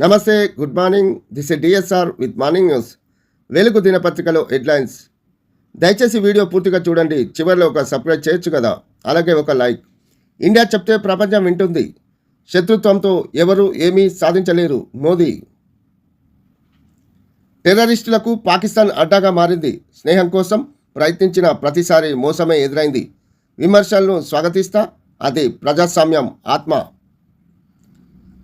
నమస్తే good morning. This is DSR with morning news. Velugu దినపత్రికలో headlines. దయచేసి video పూర్తిగా చూడండి. చివరిలో ఒక సబ్స్క్రైబ్ చేయొచ్చు కదా? అలాగే ఒక లైక్. ఇండియా చెప్తే ప్రపంచం వింటుంది. శత్రుత్వంతో ఎవరు ఏమీ సాధించలేరు. మోదీ. టెర్రరిస్టులకు పాకిస్తాన్ అడ్డాగా మారింది. స్నేహం కోసం ప్రయత్నించిన ప్రతిసారి మోసమే ఎదురైంది. విమర్శలను స్వాగతిస్తా. అది ప్రజాస్వామ్యం ఆత్మ.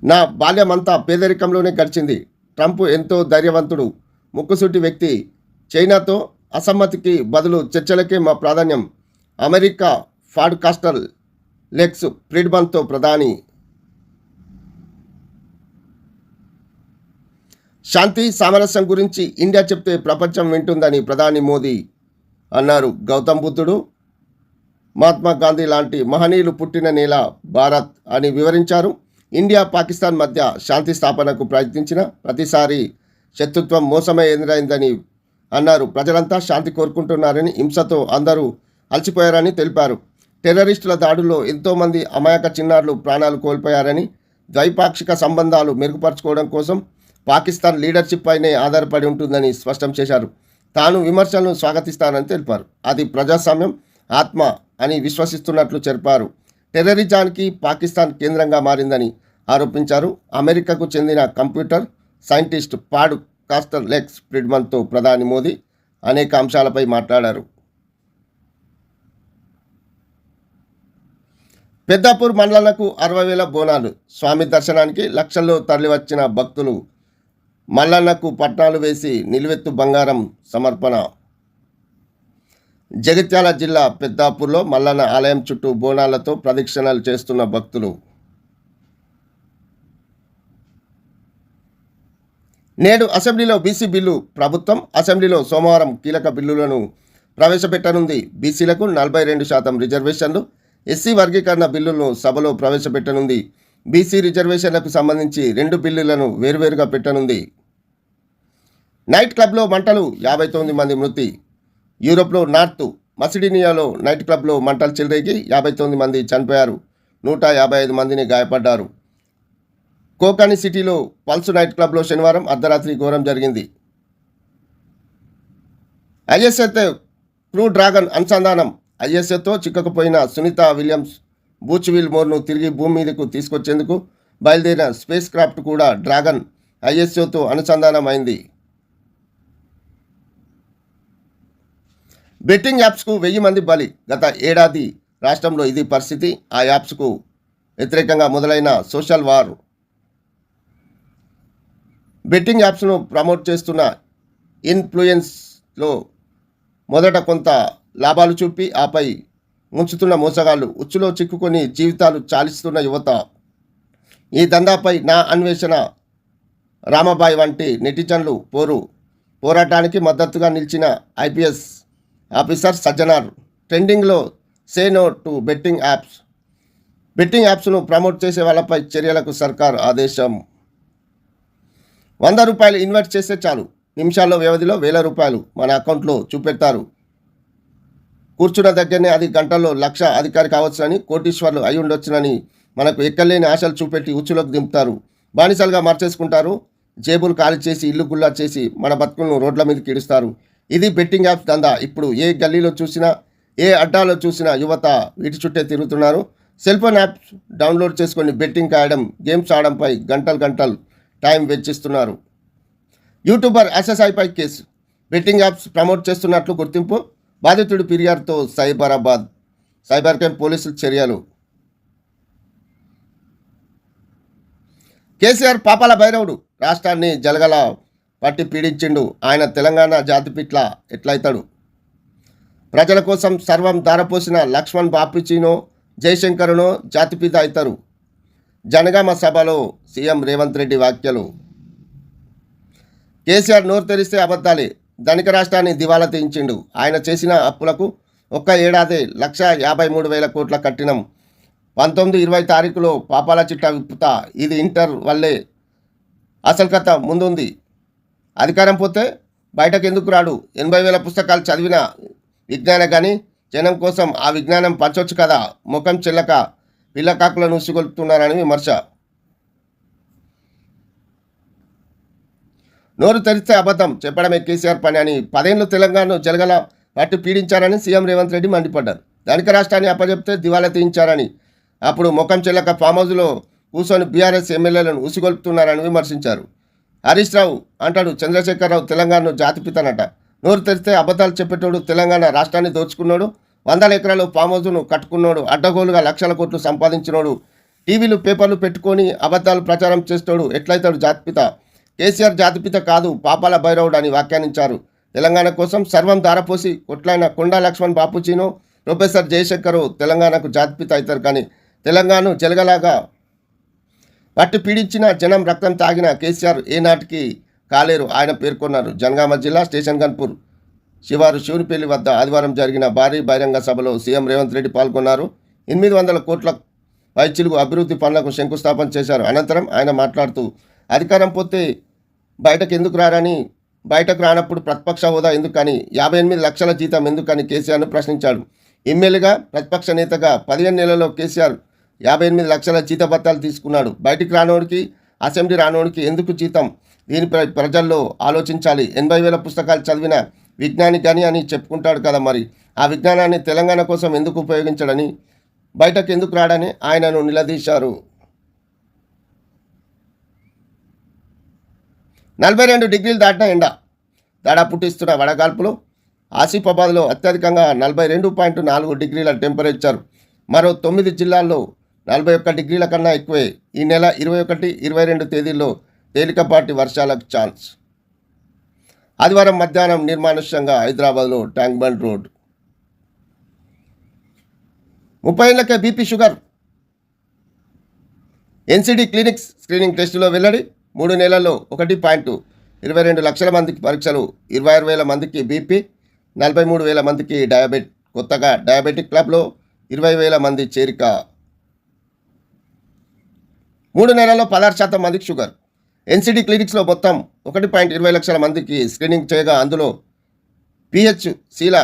నా బాల్యమంతా పేదరికంలోనే గడిచింది. ట్రంప్ ఎంతో ధైర్యవంతుడు. ముక్కుసూటి వ్యక్తి. చైనాతో అసమ్మతికి బదులు చర్చలకే మా ప్రాధాన్యం. అమెరికా ఫాడ్కాస్టర్ లెక్స్ ఫ్రీడ్మన్తో ప్రధాని. శాంతి సామరస్యం గురించి ఇండియా చెప్తే ప్రపంచం వింటుందని ప్రధాని మోదీ అన్నారు. గౌతమ్ బుద్ధుడు. మహాత్మా గాంధీ లాంటి మహనీయులు పుట్టిన నేల భారత్ అని వివరించారు. ఇండియా పాకిస్తాన్ మధ్య శాంతి స్థాపనకు ప్రయత్నించిన ప్రతిసారి శత్రుత్వం మోసమే ఎదురైందని అన్నారు. ప్రజలంతా శాంతి కోరుకుంటున్నారని హింసతో అందరూ అలసిపోయారని తెలిపారు. టెర్రరిస్టుల దాడుల్లో ఎంతోమంది అమాయక చిన్నారులు ప్రాణాలు కోల్పోయారని ద్వైపాక్షిక సంబంధాలు మెరుగుపరచుకోవడం కోసం పాకిస్తాన్ లీడర్షిప్ పైనే ఆధారపడి ఉంటుందని స్పష్టం చేశారు. తాను విమర్శలను స్వాగతిస్తానని తెలిపారు. అది ప్రజాస్వామ్యం ఆత్మ అని విశ్వసిస్తున్నట్లు చెప్పారు. టెర్రరిజానికి పాకిస్తాన్ కేంద్రంగా మారిందని ఆరోపించారు. అమెరికాకు చెందిన computer scientist podcaster Lex ఫ్రిడ్మన్తో ప్రధాని మోదీ అనేక అంశాలపై మాట్లాడారు. పెద్దాపూర్ మండలాలకు అరవై వేల బోనాలు. స్వామి దర్శనానికి లక్షల్లో తరలివచ్చిన భక్తులు మల్లన్నకు పట్నాలు వేసి నిలువెత్తు బంగారం సమర్పణ. జగిత్యాల జిల్లా పెద్దాపూర్లో మల్లన్న ఆలయం చుట్టూ బోనాలతో ప్రదక్షిణలు చేస్తున్న భక్తులు. నేడు అసెంబ్లీలో బీసీ బిల్లు ప్రభుత్వం అసెంబ్లీలో సోమవారం కీలక బిల్లులను ప్రవేశపెట్టనుంది. బీసీలకు నలభై రెండు శాతం రిజర్వేషన్లు ఎస్సీ వర్గీకరణ బిల్లులను సభలో ప్రవేశపెట్టనుంది. బీసీ రిజర్వేషన్లకు సంబంధించి రెండు బిల్లులను వేరువేరుగా పెట్టనుంది. నైట్ క్లబ్లో మంటలు యాభై తొమ్మిది మంది మృతి. యూరోప్లో నార్త్ మసిడినియాలో నైట్ క్లబ్లో మంటలు చెలరేగి యాభై తొమ్మిది మంది చనిపోయారు. నూట యాభై ఐదు మందిని గాయపడ్డారు. కోకాని సిటీలో పల్స్ నైట్ క్లబ్లో శనివారం అర్ధరాత్రి ఘోరం జరిగింది. ఐఎస్ఏతో క్రూ డ్రాగన్ అనుసంధానం ఐఎస్ఏతో చిక్కకపోయిన సునీత విలియమ్స్ బూచ్విల్ మోర్ను తిరిగి భూమి మీదకు తీసుకొచ్చేందుకు బయలుదేరిన స్పేస్ క్రాఫ్ట్ కూడా డ్రాగన్ ఐఎస్ఓతో అనుసంధానం అయింది. బెట్టింగ్ యాప్స్కు వెయ్యి మంది బలి గత ఏడాది రాష్ట్రంలో ఇది పరిస్థితి. ఆ యాప్స్కు వ్యతిరేకంగా మొదలైన సోషల్ వార్ బెట్టింగ్ యాప్స్ను ప్రమోట్ చేస్తున్న ఇన్ఫ్లుయెన్స్లో మొదట కొంత లాభాలు చూపి ఆపై ముంచుతున్న మోసగాళ్ళు ఉచ్చులో చిక్కుకొని జీవితాలు చాలిస్తున్న యువత. ఈ దందాపై నా అన్వేషణ రామబాయ్ వంటి నెటిజన్లు పోరు. పోరాటానికి మద్దతుగా నిలిచిన ఐపీఎస్ ఆఫీసర్ సజ్జనార్. ట్రెండింగ్లో say no to betting apps. Betting యాప్స్ను promote చేసే వాళ్ళపై చర్యలకు సర్కార్ ఆదేశం. వంద రూపాయలు ఇన్వెస్ట్ చేస్తే చాలు. నిమిషాల్లో వ్యవధిలో వేల రూపాయలు మన అకౌంట్లో చూపెడతారు. కూర్చున్న దగ్గరనే అది గంటల్లో లక్ష అధికారి కావచ్చునని కోటీశ్వర్లు అయి ఉండొచ్చునని మనకు ఎక్కలేని ఆశలు చూపెట్టి ఉచ్చులోకి దింపుతారు. బానిసలుగా మార్చేసుకుంటారు. జేబులు ఖాళీ చేసి ఇల్లు గుల్లా చేసి మన బతుకులను రోడ్ల మీదకి ఇడుస్తారు. ఇది బెట్టింగ్ యాప్స్ దందా. ఇప్పుడు ఏ గల్లీలో చూసినా ఏ అడ్డాలో చూసినా యువత వీటి చుట్టే తిరుగుతున్నారు. సెల్ ఫోన్ యాప్స్ డౌన్లోడ్ చేసుకొని బెట్టింగ్ కాయడం గేమ్స్ ఆడడంపై గంటలు గంటలు టైం వెచ్చిస్తున్నారు. యూట్యూబర్ ఎస్ఎస్ఐపై కేసు. బెట్టింగ్ యాప్స్ ప్రమోట్ చేస్తున్నట్లు గుర్తింపు. బాధితుడి ఫిర్యాదుతో సైబరాబాద్. సైబర్ క్రైమ్ పోలీసులు చర్యలు. కేసీఆర్ పాపాల భైరవుడు. రాష్ట్రాన్ని జలగల పట్టి పీడించిండు. ఆయన తెలంగాణ జాతిపిట్ల ఎట్లయితాడు? ప్రజల కోసం సర్వం ధారపోసిన లక్ష్మణ్ బాపిచీనో జయశంకరునో జాతిపిత అవుతారు జనగామ సభలో సీఎం రేవంత్ రెడ్డి వ్యాఖ్యలు. కేసీఆర్ నోరు తెరిస్తే అబద్ధాలే. ధనిక రాష్ట్రాన్ని దివాలా తీయించిండు. ఆయన చేసిన అప్పులకు ఒక్క ఏడాది లక్ష యాభై మూడు వేల కోట్ల కట్టినం. పంతొమ్మిది ఇరవై తారీఖులో పాపాల చిట్టా విప్పుతా. ఇది ఇంటర్ వల్లే అసలు కథ ముందుంది. అధికారం పోతే బయటకు ఎందుకు రాడు? ఎనభై వేల పుస్తకాలు చదివిన విజ్ఞాన కానీ జనం కోసం ఆ విజ్ఞానం పంచవచ్చు కదా? ముఖం చెల్లక. పిల్లకాకులను ఉసిగొలుపుతున్నారని విమర్శ. నోరు తెరిస్తే అబద్ధం చెప్పడమే కేసీఆర్ పని అని పదేళ్ళు తెలంగాణను జలగల పట్టు పీడించారని సీఎం రేవంత్ రెడ్డి మండిపడ్డారు. ధనిక రాష్ట్రాన్ని అప్పజెప్తే దివాలా తీయించారని అప్పుడు ముఖం చెల్లక ఫామ్ హౌస్లో కూర్చొని బీఆర్ఎస్ ఎమ్మెల్యేలను ఉసిగొల్పుతున్నారని విమర్శించారు. హరీష్ రావు అంటాడు చంద్రశేఖరరావు తెలంగాణను జాతిపితనట. నోరు తెరిస్తే అబద్ధాలు చెప్పేటోడు తెలంగాణ రాష్ట్రాన్ని దోచుకున్నాడు వందల ఎకరాలు ఫామ్ హౌస్ను కట్టుకున్నాడు. అడ్డగోలుగా లక్షల కోట్లు సంపాదించినోడు. టీవీలు పేపర్లు పెట్టుకొని అబద్ధాలు ప్రచారం చేస్తాడు. ఎట్లయితాడు జాతిపిత? కేసీఆర్ జాతిపిత కాదు పాపాల భైరవుడు అని వ్యాఖ్యానించారు. తెలంగాణ కోసం సర్వం దారపోసి కొట్లైన కొండా లక్ష్మణ్ బాపూజీను ప్రొఫెసర్ జయశంకరు తెలంగాణకు జాతిపిత అవుతారు కానీ తెలంగాణను జలగలాగా పట్టు పీడించిన జనం రక్తం తాగిన కేసీఆర్ ఏనాటికి కాలేరు. ఆయన పేర్కొన్నారు. జనగామ జిల్లా స్టేషన్ గన్పూర్. శివారు శివునిపల్లి వద్ద ఆదివారం జరిగిన భారీ బహిరంగ సభలో సీఎం రేవంత్ రెడ్డి పాల్గొన్నారు. ఎనిమిది వందల కోట్ల పైచిలుగు అభివృద్ధి పనులకు శంకుస్థాపన చేశారు. అనంతరం ఆయన మాట్లాడుతూ అధికారం పోతే బయటకు ఎందుకు రారని బయటకు రానప్పుడు ప్రతిపక్ష హోదా ఎందుకని యాభై ఎనిమిది లక్షల జీతం ఎందుకని కేసీఆర్ను ప్రశ్నించాడు. ఎమ్మెల్యేగా ప్రతిపక్ష నేతగా పదిహేను నెలల్లో కేసీఆర్ యాభై ఎనిమిది లక్షల జీతభత్తాలు తీసుకున్నాడు. బయటికి రానోడికి అసెంబ్లీ రానోడికి ఎందుకు జీతం? దీనిపై ప్రజల్లో ఆలోచించాలి. ఎనభై వేల పుస్తకాలు చదివిన విజ్ఞాని కానీ అని చెప్పుకుంటాడు కదా మరి. ఆ విజ్ఞానాన్ని తెలంగాణ కోసం ఎందుకు ఉపయోగించడని బయటకు ఎందుకు రాడని ఆయనను నిలదీశారు. నలభై రెండు డిగ్రీలు దాటిన ఎండ దాడా పుట్టిస్తున్న వడగాల్పులు ఆసిఫాబాద్లో అత్యధికంగా నలభై రెండు పాయింట్ నాలుగు డిగ్రీల టెంపరేచర్ మరో తొమ్మిది జిల్లాల్లో నలభై ఒక్క డిగ్రీల కన్నా ఎక్కువే. ఈ నెల ఇరవై ఒకటి ఇరవై రెండు తేదీల్లో తేలికపాటి వర్షాలకు ఛాన్స్. ఆదివారం మధ్యాహ్నం నిర్మానుష్యంగా హైదరాబాద్లో ట్యాంక్ బండ్ రోడ్ ముప్పై ఏళ్ళకే BP sugar. NCD clinics screening టెస్టులో వెల్లడి మూడు నెలల్లో ఒకటి పాయింట్ ఇరవై రెండు లక్షల మందికి పరీక్షలు ఇరవై ఆరు వేల మందికి బీపీ నలభై మూడు వేల మందికి డయాబెట్ కొత్తగా డయాబెటిక్ క్లబ్లో ఇరవై వేల మంది చేరిక. మూడు నెలల్లో పదహారు శాతం మందికి షుగర్. ఎన్సిడి క్లినిక్స్లో మొత్తం ఒకటి పాయింట్ ఇరవై లక్షల మందికి స్క్రీనింగ్ చేయగా అందులో పిహెచ్సిల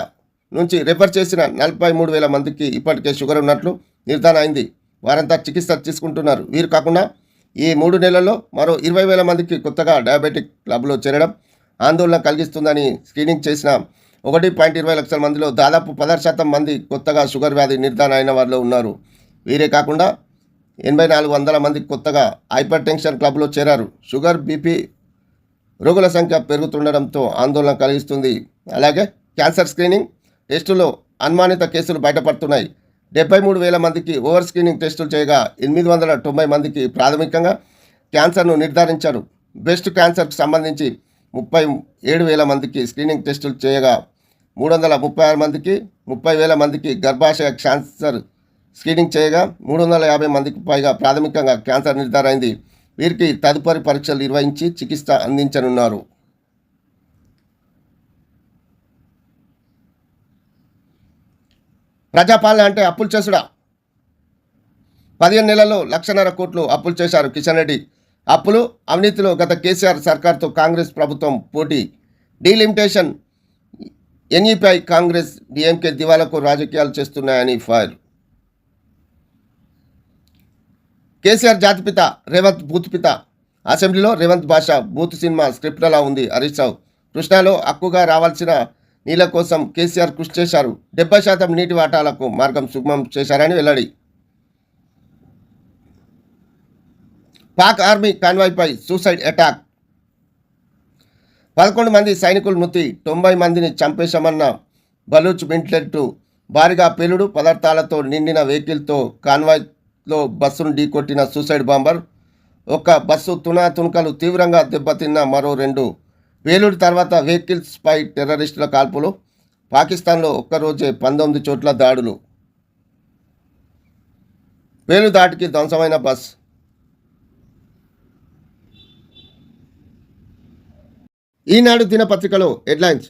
నుంచి రెఫర్ చేసిన నలభై మూడు వేల మందికి ఇప్పటికే షుగర్ ఉన్నట్లు నిర్ధారణ అయింది. వారంతా చికిత్స తీసుకుంటున్నారు. వీరు కాకుండా ఈ మూడు నెలల్లో మరో ఇరవై వేల మందికి కొత్తగా డయాబెటిక్ క్లబ్లో చేరడం ఆందోళన కలిగిస్తుందని స్క్రీనింగ్ చేసిన ఒకటి పాయింట్ ఇరవై లక్షల మందిలో దాదాపు పదహారు శాతం మంది కొత్తగా షుగర్ వ్యాధి నిర్ధారణ అయిన వారిలో ఉన్నారు. వీరే కాకుండా ఎనభై నాలుగు వందల మంది కొత్తగా హైపర్ టెన్షన్ క్లబ్లో చేరారు. షుగర్ బీపీ రోగుల సంఖ్య పెరుగుతుండడంతో ఆందోళన కలిగిస్తుంది. అలాగే క్యాన్సర్ స్క్రీనింగ్ టెస్టులో అనుమానిత కేసులు బయటపడుతున్నాయి. డెబ్బై మూడు వేల మందికి ఓవర్ స్క్రీనింగ్ టెస్టులు చేయగా ఎనిమిది వందల తొంభై మందికి ప్రాథమికంగా క్యాన్సర్ను నిర్ధారించారు. బ్రెస్ట్ క్యాన్సర్కు సంబంధించి ముప్పై ఏడు వేల మందికి స్క్రీనింగ్ టెస్టులు చేయగా మూడు వందల ముప్పై ఆరు మందికి ముప్పై వేల మందికి గర్భాశయ క్యాన్సర్ స్క్రీనింగ్ చేయగా మూడు వందల యాభై మందికి పైగా ప్రాథమికంగా క్యాన్సర్ నిర్ధారైంది. వీరికి తదుపరి పరీక్షలు నిర్వహించి చికిత్స అందించనున్నారు. ప్రజాపాలన అంటే అప్పులు చేసుడా? పదిహేను నెలల్లో లక్షన్నర కోట్లు అప్పులు చేశారు కిషన్ రెడ్డి. అప్పులు అవినీతిలో గత కేసీఆర్ సర్కార్తో కాంగ్రెస్ ప్రభుత్వం పోటీ. డీలిమిటేషన్ ఎన్ఈపై కాంగ్రెస్ డిఎంకే దివాలకు రాజకీయాలు చేస్తున్నాయని ఫైర్ కేసీఆర్ జాతిపిత రేవంత్ బూత్పిత అసెంబ్లీలో రేవంత్ భాష బూత్ సినిమా స్క్రిప్ట్లా ఉంది హరీష్ రావు. కృష్ణాలో హక్కుగా రావాల్సిన నీళ్ళ కోసం కేసీఆర్ కృషి చేశారు. డెబ్బై శాతం నీటి వాటాలకు మార్గం సుగమం చేశారని వెల్లడి. పాక్ ఆర్మీ కాన్వాయ్పై సూసైడ్ అటాక్. పదకొండు మంది సైనికులు మృతి తొంభై మందిని చంపేశామన్న బలూచ్ మింట్లెట్టు భారీగా పేలుడు పదార్థాలతో నిండిన వెహికల్తో లో బస్సును ఢీకొట్టిన సూసైడ్ బాంబర్ ఒక బస్సు తునా తునకలు తీవ్రంగా దెబ్బతిన్న మరో రెండు. వేలుడు తర్వాత వెహికల్స్పై టెర్రరిస్టుల కాల్పులు పాకిస్తాన్లో ఒక్కరోజే పంతొమ్మిది చోట్ల దాడులు. వేలు దాటికి ధ్వంసమైన బస్. ఈనాడు దినపత్రికలో హెడ్లైన్స్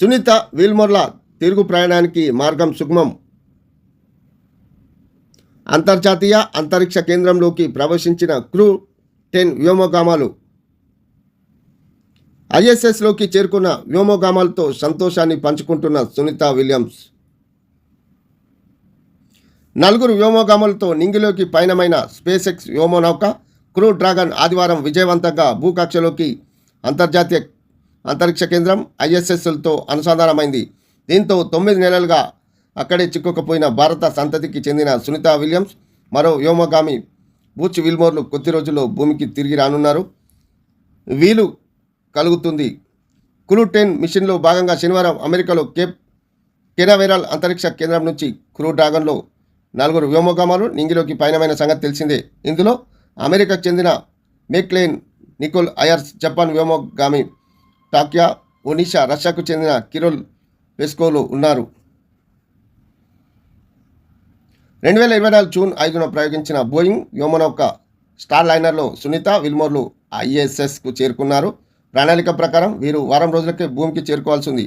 సునీత విల్మొర్ల తిరుగు ప్రయాణానికి మార్గం సుగమం. అంతర్జాతీయ అంతరిక్ష కేంద్రంలోకి ప్రవేశించిన క్రూ టెన్ వ్యోమగామాలు. ఐఎస్ఎస్లోకి చేరుకున్న వ్యోమగామాలతో సంతోషాన్ని పంచుకుంటున్న సునీత విలియమ్స్. నలుగురు వ్యోమగాములతో నింగిలోకి పయనమైన స్పేస్ ఎక్స్ వ్యోమనౌక క్రూ డ్రాగన్ ఆదివారం విజయవంతంగా భూకక్షలోకి అంతర్జాతీయ అంతరిక్ష కేంద్రం ఐఎస్ఎస్లతో అనుసంధానమైంది. దీంతో తొమ్మిది నెలలుగా అక్కడే చిక్కుకుపోయిన భారత సంతతికి చెందిన సునీత విలియమ్స్ మరో వ్యోమగామి బూచ్ విల్మోర్లు కొద్ది రోజుల్లో భూమికి తిరిగి రానున్నారు. వీలు కలుగుతుంది. కులు టెన్ మిషన్లో భాగంగా శనివారం అమెరికాలో కేప్ కెనావెరల్ అంతరిక్ష కేంద్రం నుంచి క్రూ డ్రాగన్లో నలుగురు వ్యోమగామాలు నింగిలోకి పయనమైన సంగతి తెలిసిందే. ఇందులో అమెరికాకు చెందిన మేక్లేన్ నికోల్ అయర్స్ జపాన్ వ్యోమగామి టాక్యా ఒనిషా రష్యాకు చెందిన కిరోల్ పెస్కోలు ఉన్నారు. రెండు వేల ఇరవై నాలుగు జూన్ ఐదున ప్రయోగించిన బోయింగ్ వ్యోమనౌక స్టార్ లైనర్లో సునీత విల్మోర్లు ఐఎస్ఎస్కు చేరుకున్నారు. ప్రణాళిక ప్రకారం వీరు వారం రోజులకే భూమికి చేరుకోవాల్సి ఉంది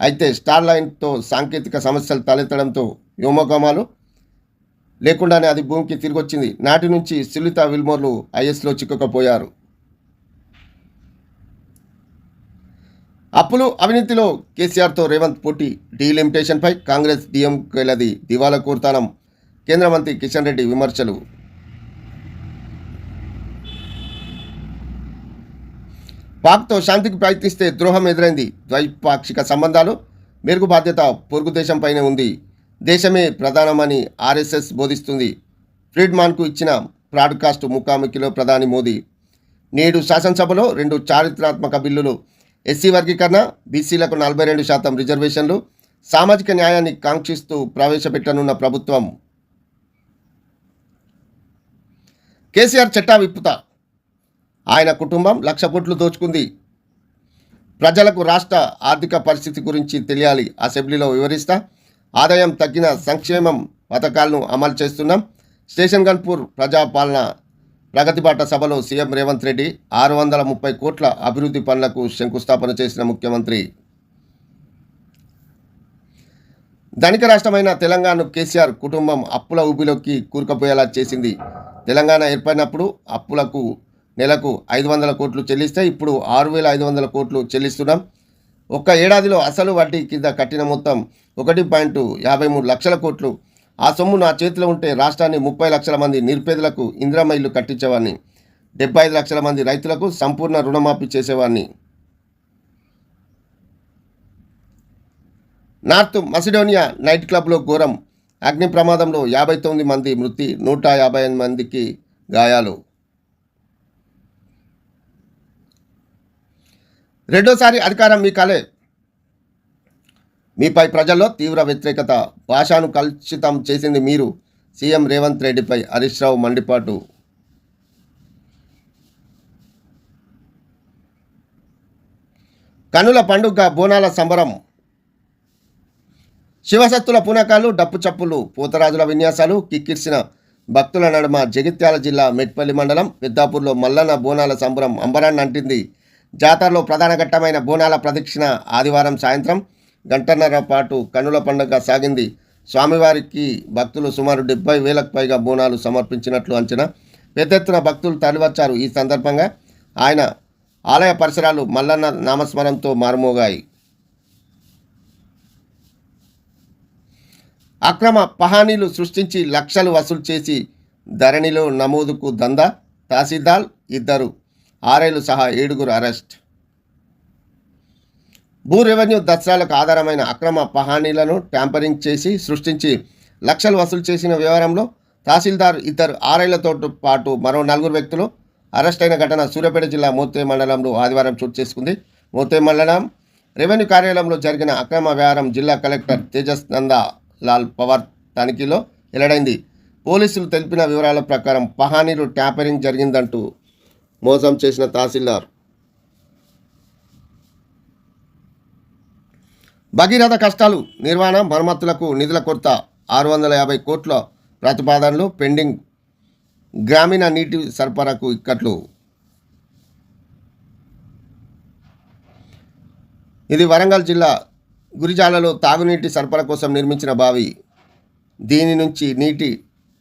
అయితే స్టార్ లైన్తో సాంకేతిక సమస్యలు తలెత్తడంతో వ్యోమగామాలు లేకుండానే అది భూమికి తిరిగి వచ్చింది నాటి నుంచి సునీత విల్మోర్లు ఐఎస్లో చిక్కుకపోయారు. అప్పులు అవినీతిలో కేసీఆర్తో రేవంత్ పోటీ డీలిమిటేషన్పై కాంగ్రెస్ డిఎంకేలది దివాలా కోరుతానం. కేంద్ర మంత్రి కిషన్ రెడ్డి విమర్శలు. పాక్తో శాంతికి ప్రయత్నిస్తే ద్రోహం ఎదురైంది. ద్వైపాక్షిక సంబంధాలు మెరుగు బాధ్యత పొరుగు దేశంపైనే ఉంది. దేశమే ప్రధానమని ఆర్ఎస్ఎస్ బోధిస్తుంది. ఫ్రీడ్మాన్కు ఇచ్చిన బ్రాడ్కాస్ట్ ముఖాముఖిలో ప్రధాని మోదీ. నేడు శాసనసభలో రెండు చారిత్రాత్మక బిల్లులు ఎస్సీ వర్గీకరణ బీసీలకు నలభై రెండు శాతం రిజర్వేషన్లు సామాజిక న్యాయాన్ని కాంక్షిస్తూ ప్రవేశపెట్టనున్న ప్రభుత్వం. కేసీఆర్ చట్టా విప్పుత. ఆయన కుటుంబం లక్ష కోట్లు దోచుకుంది. ప్రజలకు రాష్ట్ర ఆర్థిక పరిస్థితి గురించి తెలియాలి. అసెంబ్లీలో వివరిస్తా. ఆదాయం తగ్గిన సంక్షేమం పథకాలను అమలు చేస్తున్నాం. స్టేషన్ గన్పూర్ ప్రజాపాలన ప్రగతిబాట సభలో సీఎం రేవంత్ రెడ్డి ఆరు వందల ముప్పై కోట్ల అభివృద్ధి పనులకు శంకుస్థాపన చేసిన ముఖ్యమంత్రి. ధనిక రాష్ట్రమైన తెలంగాణను కేసీఆర్ కుటుంబం అప్పుల ఊబిలోకి కూరుకుపోయేలా చేసింది. తెలంగాణ ఏర్పడినప్పుడు అప్పులకు నెలకు ఐదు వందల కోట్లు చెల్లిస్తే ఇప్పుడు ఆరు వేల ఐదు వందల కోట్లు చెల్లిస్తున్నాం. ఒక్క ఏడాదిలో అసలు వడ్డీ కింద కట్టిన మొత్తం ఒకటి పాయింట్ యాభై మూడు లక్షల కోట్లు. ఆ సొమ్ము నా చేతిలో ఉంటే రాష్ట్రాన్ని ముప్పై లక్షల మంది నిరుపేదలకు ఇందిరమ్మ ఇల్లు కట్టించేవాడిని. డెబ్బై ఐదు లక్షల మంది రైతులకు సంపూర్ణ రుణమాఫీ చేసేవాడిని. నార్త్ మసిడోనియా నైట్ క్లబ్లో ఘోరం. అగ్ని ప్రమాదంలో యాభై తొమ్మిది మంది మృతి నూట యాభై ఎనిమిది మందికి గాయాలు. రెండోసారి అధికారం మీ కలే. మీపై ప్రజల్లో తీవ్ర వ్యతిరేకత. భాషను కలుషితం చేసింది మీరు. సీఎం రేవంత్ రెడ్డిపై హరీష్ రావు మండిపాటు. కనుల పండుగ బోనాల సంబరం. శివశత్తుల పూనకాలు డప్పు చప్పులు పూతరాజుల విన్యాసాలు కిక్కిర్సిన భక్తుల నడుమ జగిత్యాల జిల్లా మెట్పల్లి మండలం పెద్దాపూర్లో మల్లన్న బోనాల సంబరం అంబరాన్ని అంటింది. జాతరలో ప్రధాన ఘట్టమైన బోనాల ప్రదక్షిణ ఆదివారం సాయంత్రం గంటన్నర పాటు కన్నుల పండుగ సాగింది. స్వామివారికి భక్తులు సుమారు డెబ్బై వేలకు పైగా బోనాలు సమర్పించినట్లు అంచనా. పెద్ద ఎత్తున భక్తులు తరలివచ్చారు. ఈ సందర్భంగా ఆయన ఆలయ పరిసరాలు మల్లన్న నామస్మరణంతో మారుమోగాయి. అక్రమ పహానీలు సృష్టించి లక్షలు వసూలు చేసి ధరణిలో నమోదుకు దందా తహసీల్దార్ ఇద్దరు. ఆరేలు సహా ఏడుగురు అరెస్ట్. భూ రెవెన్యూ దసరాలకు ఆధారమైన అక్రమ పహానీలను ట్యాంపరింగ్ చేసి సృష్టించి లక్షలు వసూలు చేసిన వ్యవహారంలో తహసీల్దార్ ఇద్దరు ఆరేళ్ళతో పాటు మరో నలుగురు వ్యక్తులు అరెస్ట్ అయిన ఘటన సూర్యాపేట జిల్లా మోతే మండలంలో ఆదివారం చోటు చేసుకుంది. మోతే మండలం రెవెన్యూ కార్యాలయంలో జరిగిన అక్రమ వ్యవహారం జిల్లా కలెక్టర్ తేజస్ నందా లాల్ పవార్ తనిఖీలో వెల్లడైంది. పోలీసులు తెలిపిన వివరాల ప్రకారం పహానీలు ట్యాపరింగ్ జరిగిందంటూ మోసం చేసిన తహసీల్దార్. భగీరథ కష్టాలు నిర్వహణ మరమ్మతులకు నిధుల కొరత ఆరు వందల యాభై కోట్ల ప్రతిపాదనలు పెండింగ్ గ్రామీణ నీటి సరఫరాకు ఇక్కట్లు. ఇది వరంగల్ జిల్లా గురిజాలలో తాగునీటి సరఫరా కోసం నిర్మించిన బావి. దీని నుంచి నీటి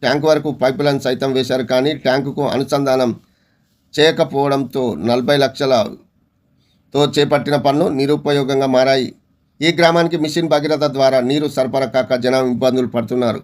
ట్యాంకు వరకు పైపులైన్ సైతం వేశారు కానీ ట్యాంకుకు అనుసంధానం చేయకపోవడంతో నలభై లక్షలతో చేపట్టిన పనులు నిరుపయోగంగా మారాయి. ఈ గ్రామానికి మిషన్ భగీరథ ద్వారా నీరు సరఫరా కాక జనం ఇబ్బందులు పడుతున్నారు.